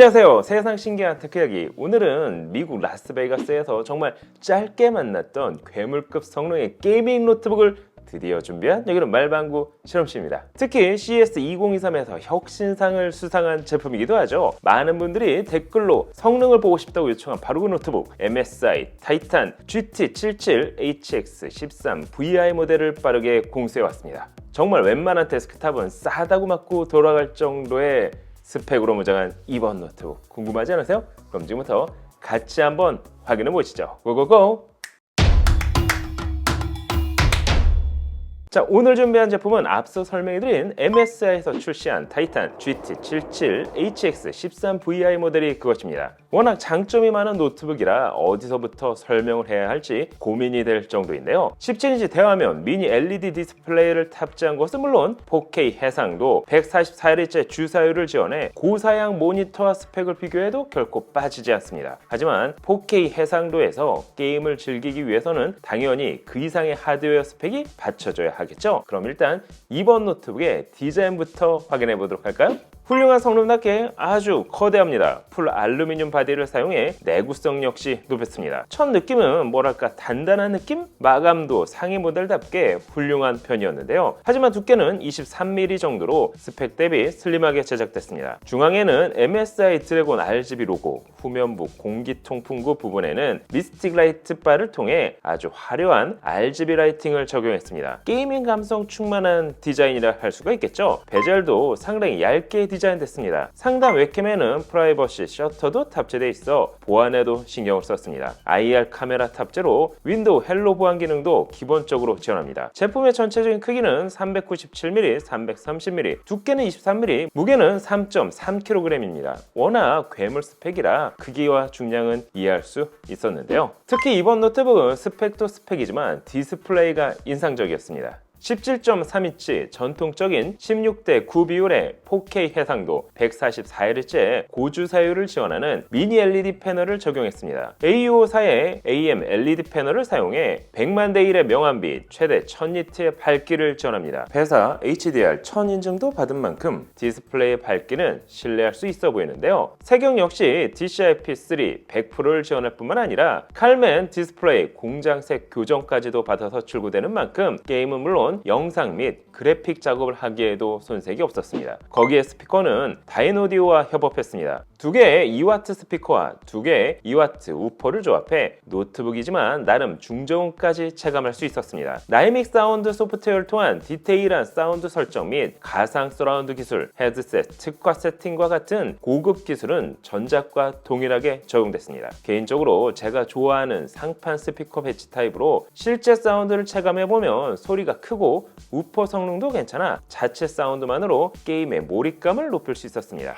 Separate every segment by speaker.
Speaker 1: 안녕하세요. 세상 신기한 테크 이야기. 오늘은 미국 라스베이거스에서 정말 짧게 만났던 괴물급 성능의 게이밍 노트북을 드디어 준비한 여기는 말방구 실험실입니다. 특히 CES 2023에서 혁신상을 수상한 제품이기도 하죠. 많은 분들이 댓글로 성능을 보고 싶다고 요청한 바로 그 노트북 MSI 타이탄 GT77HX13 VI 모델을 빠르게 공수해 왔습니다. 정말 웬만한 데스크탑은 싸다고 맞고 돌아갈 정도의 스펙으로 무장한 이번 노트북 궁금하지 않으세요? 그럼 지금부터 같이 한번 확인해 보시죠. 고고고! 자 오늘 준비한 제품은 앞서 설명해드린 MSI에서 출시한 타이탄 GT77HX13VI 모델이 그것입니다. 워낙 장점이 많은 노트북이라 어디서부터 설명을 해야 할지 고민이 될 정도인데요. 17인치 대화면 미니 LED 디스플레이를 탑재한 것은 물론 4K 해상도 144Hz 주사율을 지원해 고사양 모니터와 스펙을 비교해도 결코 빠지지 않습니다. 하지만 4K 해상도에서 게임을 즐기기 위해서는 당연히 그 이상의 하드웨어 스펙이 받쳐줘야 하겠죠. 그럼 일단 이번 노트북의 디자인부터 확인해 보도록 할까요? 훌륭한 성능답게 아주 거대합니다. 풀 알루미늄 바디를 사용해 내구성 역시 높였습니다. 첫 느낌은 뭐랄까 단단한 느낌? 마감도 상위 모델답게 훌륭한 편이었는데요. 하지만 두께는 23mm 정도로 스펙 대비 슬림하게 제작됐습니다. 중앙에는 MSI 드래곤 RGB 로고, 후면부 공기 통풍구 부분에는 미스틱 라이트 바를 통해 아주 화려한 RGB 라이팅을 적용했습니다. 게이밍 감성 충만한 디자인이라 할 수가 있겠죠. 베젤도 상당히 얇게 디자인 됐습니다. 상단 웹캠에는 프라이버시 셔터도 탑재되어 있어 보안에도 신경을 썼습니다. IR 카메라 탑재로 윈도우 헬로 보안 기능도 기본적으로 지원합니다. 제품의 전체적인 크기는 397mm, 330mm, 두께는 23mm, 무게는 3.3kg입니다. 워낙 괴물 스펙이라 크기와 중량은 이해할 수 있었는데요. 특히 이번 노트북은 스펙도 스펙이지만 디스플레이가 인상적이었습니다. 17.3인치 전통적인 16대 9 비율의 4K 해상도 144Hz의 고주사율을 지원하는 미니 LED 패널을 적용했습니다. AU5사의 AM LED 패널을 사용해 100만 대 1의 명암비 최대 1000니트의 밝기를 지원합니다. 회사 HDR 1000 인증도 받은 만큼 디스플레이의 밝기는 신뢰할 수 있어 보이는데요. 색영 역시 DCI-P3 100%를 지원할 뿐만 아니라 칼맨 디스플레이 공장색 교정까지도 받아서 출고되는 만큼 게임은 물론 영상 및 그래픽 작업을 하기에도 손색이 없었습니다. 거기에 스피커는 다이노디오와 협업했습니다. 두 개의 2와트 스피커와 두 개의 2와트 우퍼를 조합해 노트북이지만 나름 중저음까지 체감할 수 있었습니다. 나이믹 사운드 소프트웨어를 통한 디테일한 사운드 설정 및 가상 서라운드 기술, 헤드셋 특화 세팅과 같은 고급 기술은 전작과 동일하게 적용됐습니다. 개인적으로 제가 좋아하는 상판 스피커 배치 타입으로 실제 사운드를 체감해보면 소리가 크고 우퍼 성능도 괜찮아 자체 사운드만으로 게임의 몰입감을 높일 수 있었습니다.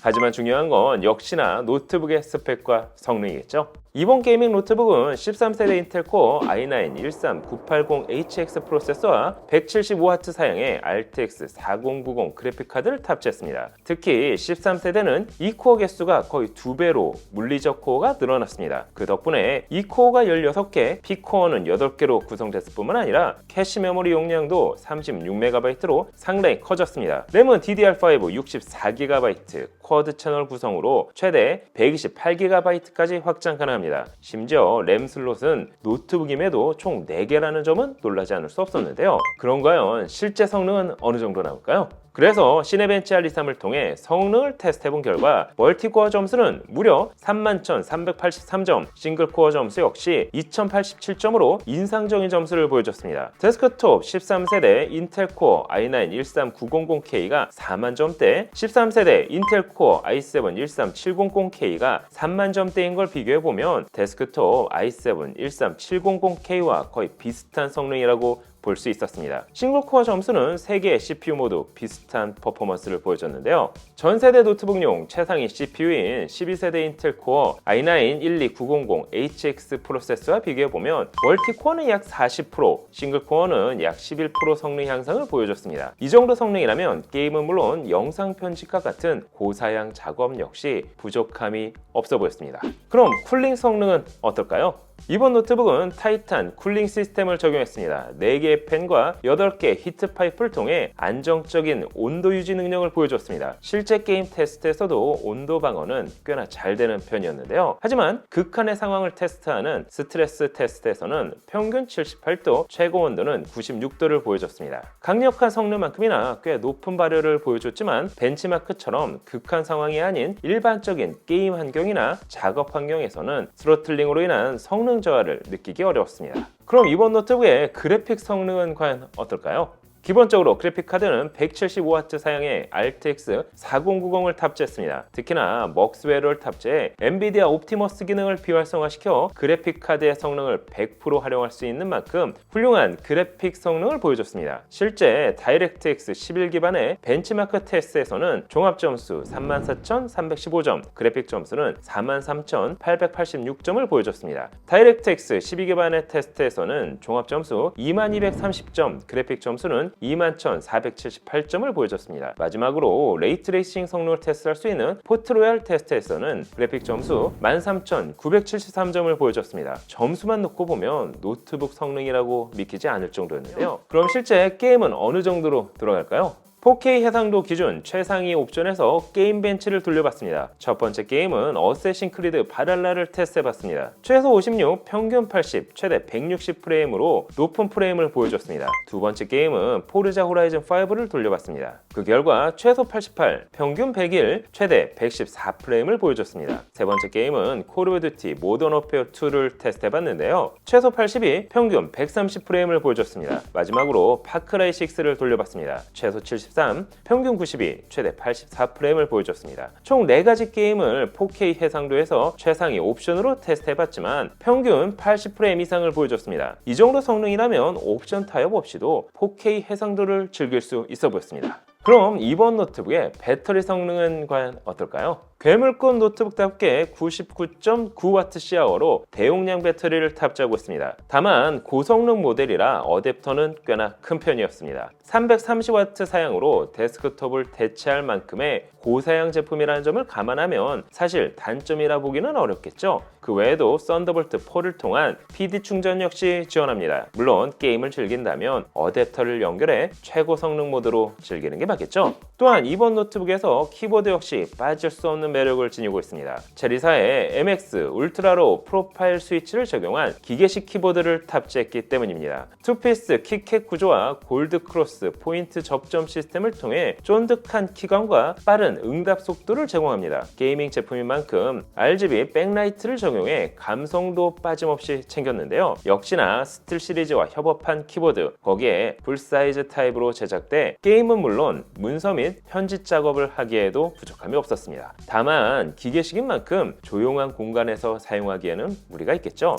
Speaker 1: 하지만 중요한 건 역시나 노트북의 스펙과 성능이겠죠. 이번 게이밍 노트북은 13세대 인텔 코어 i9 13980HX 프로세서와 175W 사양의 RTX 4090 그래픽 카드를 탑재했습니다. 특히 13세대는 이 코어 개수가 거의 두 배로 물리적 코어가 늘어났습니다. 그 덕분에 이 코어가 16개, P 코어는 8개로 구성됐을 뿐만 아니라 캐시 메모리 용량도 36MB로 상당히 커졌습니다. 램은 DDR5 64GB, 쿼드 채널 구성으로 최대 128GB까지 확장 가능합니다. 심지어 램 슬롯은 노트북임에도 총 4개라는 점은 놀라지 않을 수 없었는데요. 과연 실제 성능은 어느 정도 나올까요? 그래서 시네벤치 알리삼을 통해 성능을 테스트해본 결과 멀티코어 점수는 무려 31,383점, 싱글코어 점수 역시 2,087점으로 인상적인 점수를 보여줬습니다. 데스크톱 13세대 인텔 코어 i9 13900K가 4만 점대, 13세대 인텔 코어 i7 13700K가 3만 점대인 걸 비교해보면 데스크톱 i7 13700K와 거의 비슷한 성능이라고 볼 수 있었습니다. 싱글 코어 점수는 3개의 CPU 모두 비슷한 퍼포먼스를 보여줬는데요. 전 세대 노트북용 최상위 CPU인 12세대 인텔 코어 i9 12900HX 프로세서와 비교해보면 멀티 코어는 약 40%, 싱글 코어는 약 11% 성능 향상을 보여줬습니다. 이 정도 성능이라면 게임은 물론 영상 편집과 같은 고사양 작업 역시 부족함이 없어 보였습니다. 그럼 쿨링 성능은 어떨까요? 이번 노트북은 타이탄 쿨링 시스템을 적용했습니다. 4개의 팬과 8개의 히트 파이프를 통해 안정적인 온도 유지 능력을 보여줬습니다. 실제 게임 테스트에서도 온도 방어는 꽤나 잘 되는 편이었는데요. 하지만 극한의 상황을 테스트하는 스트레스 테스트에서는 평균 78도, 최고 온도는 96도를 보여줬습니다. 강력한 성능만큼이나 꽤 높은 발열을 보여줬지만 벤치마크처럼 극한 상황이 아닌 일반적인 게임 환경이나 작업 환경에서는 스로틀링으로 인한 성능 저하를 느끼기 어려웠습니다. 그럼 이번 노트북의 그래픽 성능은 과연 어떨까요? 기본적으로 그래픽 카드는 175W 사양의 RTX 4090을 탑재했습니다. 특히나 먹스웨어를 탑재해 엔비디아 옵티머스 기능을 비활성화시켜 그래픽 카드의 성능을 100% 활용할 수 있는 만큼 훌륭한 그래픽 성능을 보여줬습니다. 실제 다이렉트X 11 기반의 벤치마크 테스트에서는 종합 점수 34,315점, 그래픽 점수는 43,886점을 보여줬습니다. 다이렉트X 12 기반의 테스트에서는 종합 점수 2230점, 그래픽 점수는 21,478점을 보여줬습니다. 마지막으로 레이트레이싱 성능을 테스트할 수 있는 포트로얄 테스트에서는 그래픽 점수 13,973점을 보여줬습니다. 점수만 놓고 보면 노트북 성능이라고 믿기지 않을 정도였는데요. 그럼 실제 게임은 어느 정도로 들어갈까요? 4K 해상도 기준 최상위 옵션에서 게임 벤치를 돌려봤습니다. 첫 번째 게임은 어쌔신 크리드 바랄라를 테스트해봤습니다. 최소 56, 평균 80, 최대 160 프레임으로 높은 프레임을 보여줬습니다. 두 번째 게임은 포르자 호라이즌 5를 돌려봤습니다. 그 결과 최소 88, 평균 101, 최대 114 프레임을 보여줬습니다. 세 번째 게임은 콜 오브 듀티 모던 워페어 2를 테스트해봤는데요. 최소 82, 평균 130 프레임을 보여줬습니다. 마지막으로 파크라이 6를 돌려봤습니다. 최소 73, 평균 92, 최대 84 프레임을 보여줬습니다. 총 4가지 게임을 4K 해상도에서 최상위 옵션으로 테스트해봤지만 평균 80 프레임 이상을 보여줬습니다. 이 정도 성능이라면 옵션 타협 없이도 4K 해상도를 즐길 수 있어 보였습니다. 그럼 이번 노트북의 배터리 성능은 과연 어떨까요? 괴물급 노트북답게 99.9Wh로 대용량 배터리를 탑재하고 있습니다. 다만 고성능 모델이라 어댑터는 꽤나 큰 편이었습니다. 330W 사양으로 데스크톱을 대체할 만큼의 고사양 제품이라는 점을 감안하면 사실 단점이라 보기는 어렵겠죠. 그 외에도 썬더볼트 4를 통한 PD 충전 역시 지원합니다. 물론 게임을 즐긴다면 어댑터를 연결해 최고 성능 모드로 즐기는 게 맞겠죠. 또한 이번 노트북에서 키보드 역시 빠질 수 없는 매력을 지니고 있습니다. 체리사의 MX 울트라로 프로파일 스위치를 적용한 기계식 키보드를 탑재했기 때문입니다. 투피스 키캣 구조와 골드 크로스 포인트 접점 시스템을 통해 쫀득한 키감과 빠른 응답 속도를 제공합니다. 게이밍 제품인 만큼 RGB 백라이트를 적용해 감성도 빠짐없이 챙겼는데요. 역시나 스틸 시리즈와 협업한 키보드, 거기에 풀사이즈 타입으로 제작돼 게임은 물론 문서 및 편집 작업을 하기에도 부족함이 없었습니다. 다만 기계식인 만큼 조용한 공간에서 사용하기에는 무리가 있겠죠.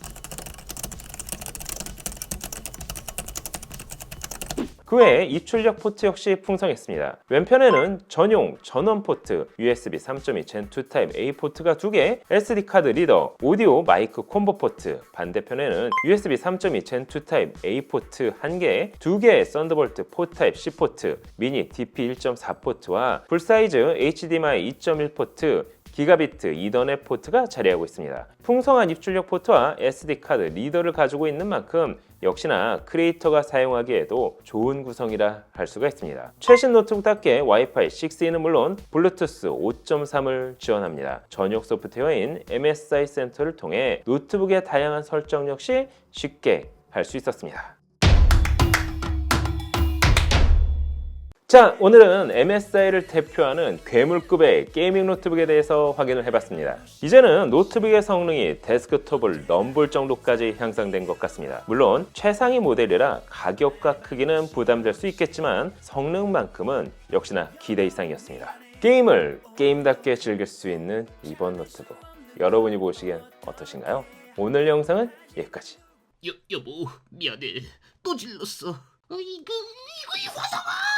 Speaker 1: 그 외에 입출력 포트 역시 풍성했습니다. 왼편에는 전용 전원 포트, USB 3.2 Gen2 타입 A 포트가 2개, SD 카드 리더, 오디오 마이크 콤보 포트, 반대편에는 USB 3.2 Gen2 타입 A 포트 1개, 2개의 썬더볼트 4 타입 C 포트, 미니 DP 1.4 포트와 풀사이즈 HDMI 2.1 포트, 기가비트 이더넷 포트가 자리하고 있습니다. 풍성한 입출력 포트와 SD 카드 리더를 가지고 있는 만큼 역시나 크리에이터가 사용하기에도 좋은 구성이라 할 수가 있습니다. 최신 노트북답게 와이파이 6E는 물론 블루투스 5.3을 지원합니다. 전용 소프트웨어인 MSI 센터를 통해 노트북의 다양한 설정 역시 쉽게 할 수 있었습니다. 자, 오늘은 MSI를 대표하는 괴물급의 게이밍 노트북에 대해서 확인을 해봤습니다. 이제는 노트북의 성능이 데스크톱을 넘볼 정도까지 향상된 것 같습니다. 물론 최상위 모델이라 가격과 크기는 부담될 수 있겠지만 성능만큼은 역시나 기대 이상이었습니다. 게임을 게임답게 즐길 수 있는 이번 노트북. 여러분이 보시기엔 어떠신가요? 오늘 영상은 여기까지.
Speaker 2: 여, 여보 미안해 또 질렀어 어, 이거 이거 이 화상아